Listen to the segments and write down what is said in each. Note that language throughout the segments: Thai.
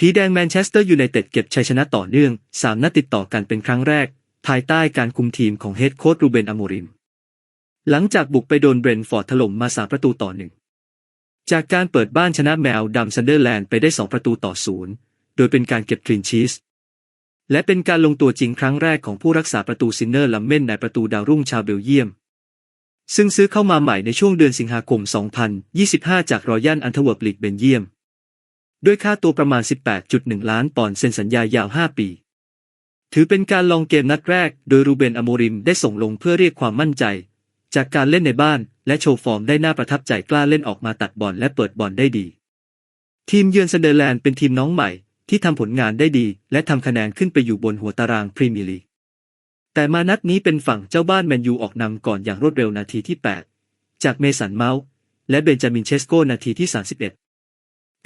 ผีแดงแมนเชสเตอร์ยูไนเต็ดเก็บชัยชนะต่อเนื่อง 3 นัดติดต่อกันเป็นครั้งแรก ภายใต้การคุมทีมของเฮดโค้ชรูเบนอโมริม หลังจากบุกไปโดนเบรนฟอร์ดถล่มมา 3 ประตูต่อหนึ่ง จากการเปิดบ้านชนะแมวดำซันเดอร์แลนด์ไปได้ 2 ประตูต่อศูนย์โดยเป็นการเก็บคลีนชีส และเป็นการลงตัวจริงครั้งแรกของผู้รักษาประตูซินเนอร์ลัมเมนในประตูดาวรุ่งชาวเบลเยียม ซึ่งซื้อเข้ามาใหม่ในช่วงเดือนสิงหาคม 2025 จากรอยัลอันเทเวิร์ปลีกเบนเยียม ด้วยค่าตัวประมาณ 18.1 ล้านปอนด์เซ็นสัญญายาว 5 ปี ถือเป็นการลองเกมนัดแรก โดยรูเบนอโมริมได้ส่งลงเพื่อเรียกความมั่นใจ จากการเล่นในบ้านและโชว์ฟอร์มได้น่าประทับใจกล้าเล่นออกมาตัดบอลและเปิดบอลได้ดี ทีมเยือนเซนเดอร์แลนด์เป็นทีมน้องใหม่ ที่ทำผลงานได้ดี และทำคะแนนขึ้นไปอยู่บนหัวตารางพรีเมียร์ลีกแต่มานัดนี้เป็นฝั่งเจ้าบ้านแมนยูออกนำก่อนอย่างรวดเร็วนาทีที่ 8 จากเมสันเมาส์และเบนจามินเชสโกนาทีที่ 31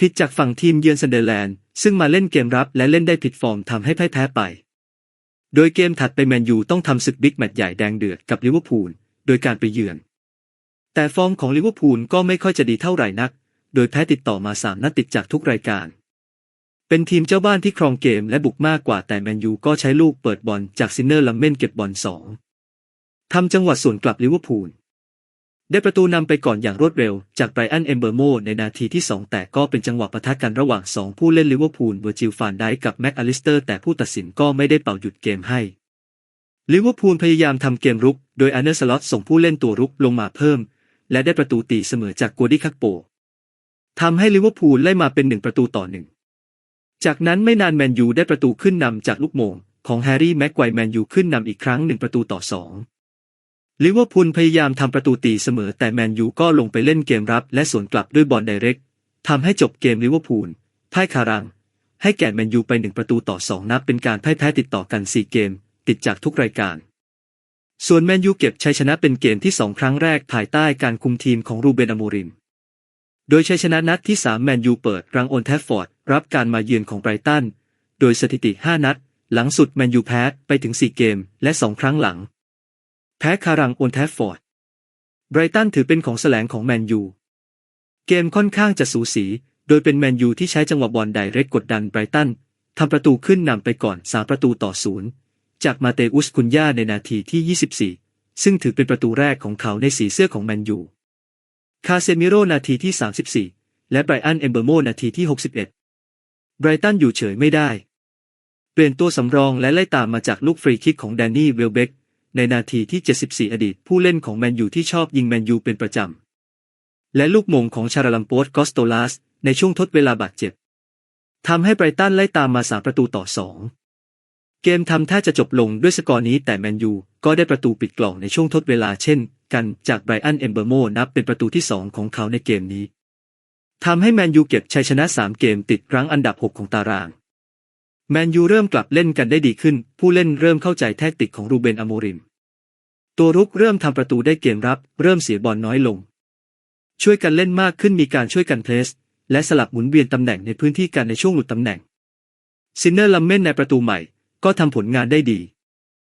ผิดจากฝั่งทีมเยือนซันเดอร์แลนด์ซึ่งมาเล่นเกมรับและเล่นได้ผิดฟอร์มทำให้พ่ายแพ้ไป โดยเกมถัดไปแมนยูต้องทำศึกบิ๊กแมตช์ใหญ่แดงเดือดกับลิเวอร์พูลโดยการไปเยือน แต่ฟอร์มของลิเวอร์พูลก็ไม่ค่อยจะดีเท่าไหร่นัก โดยแพ้ติดต่อมาสามนัดติดจากทุกรายการ เป็นทีมเจ้าบ้านที่ครองเกมและบุกมากกว่าแต่แมนยูก็ใช้ลูกเปิดบอลจากซินเนอร์ลัมเมนเก็บบอลสองทำจังหวะส่วนกลับลิเวอร์พูล ได้ประตูนำไปก่อนอย่างรวดเร็ว จากไบรอันเอมเบอร์โมในนาทีที่ 2 แต่ก็เป็นจังหวะปะทะกันระหว่าง 2 ผู้เล่นลิเวอร์พูลเวอร์จิลฟานไดกับแม็กอลิสเตอร์แต่ผู้ตัดสินก็ไม่ได้เป่าหยุดเกมให้ลิเวอร์พูลพยายามทำเกมรุก โดยอันเนอร์สล็อตส่งผู้เล่นตัวรุกลงมาเพิ่ม และได้ประตูตีเสมอจากกัวดิคักโปทำให้ลิเวอร์พูลไล่มาเป็นหนึ่งประตูต่อหนึ่งจากนั้นไม่นานแมนยูได้ประตูขึ้นนำจากลูกโมงของแฮร์รี่แม็กไกวแมนยูขึ้นนำอีกครั้งหนึ่งประตูต่อสอง ลิเวอร์พูลพยายามทำประตูตีเสมอแต่แมนยูก็ลงไปเล่นเกมรับและสวนกลับด้วยบอลไดเรกทำให้จบเกมลิเวอร์พูลพ่ายคารัง ให้แก่แมนยูไปหนึ่งประตูต่อสองนับเป็นการพ่ายแพ้ติดต่อกันสี่เกม ติดจากทุกรายการ ส่วนแมนยูเก็บชัยชนะเป็นเกมที่สองครั้งแรกภายใต้การคุมทีมของรูเบนอโมริม โดยชัยชนะนัดที่สามแมนยูเปิดรังโอนแทฟฟอร์ดรับการมาเยือนของไบรตัน โดยสถิติ 5 นัด หลังสุดแมนยูแพ้ไปถึง 4 เกม และสองครั้งหลัง แพ้คารังโอนแทฟฟอร์ด ไบรตันถือเป็นของแสลงของแมนยู เกมค่อนข้างจะสูสี โดยเป็นแมนยูที่ใช้จังหวะบอลไดเรกกดดันไบรตันทำประตูขึ้นนำไปก่อน 3 ประตูต่อศูนย์จากมาเตอุสคุนย่าในนาทีที่ 24 ซึ่งถือเป็นประตูแรกของเขาในสีเสื้อของแมนยู คาเซมิโรนาทีที่ 34 และไบรอันเอมเบอร์โมนาทีที่ 61 ไบรตันอยู่เฉยไม่ได้ เปลี่ยนตัวสำรองและไล่ตามมาจากลูกฟรีคิกของแดนนี่เวลเบก ในนาทีที่ 74 อดีต ผู้เล่นของแมนยูที่ชอบยิงแมนยูเป็นประจำ และลูกมงของชาราลัมโปสกอสโตลาส ในช่วงทดเวลาบาดเจ็บทำให้ไบรตันไล่ตามมาสามประตูต่อสองเกมทำท่าจะจบลงด้วยสกอร์นี้แต่แมนยูก็ได้ประตูปิดกล่องในช่วงทดเวลาเช่น กันจากไบรอันเอมเบอร์โมนับเป็นประตูที่สองของเขาในเกมนี้ทำให้แมนยูเก็บชัยชนะ 3 เกมติดรั้งอันดับ 6 ของตาราง แมนยูเริ่มกลับเล่นกันได้ดีขึ้น ผู้เล่นเริ่มเข้าใจแทคติกของรูเบนอโมริม ตัวรุกเริ่มทำประตูได้เกมรับ เริ่มเสียบอลน้อยลง ช่วยกันเล่นมากขึ้นมีการช่วยกันเพลส และสลับหมุนเวียนตำแหน่งในพื้นที่กันในช่วงหลุดตำแหน่งซินเนอร์ลัมเมนในประตูใหม่ ก็ทำผลงานได้ดี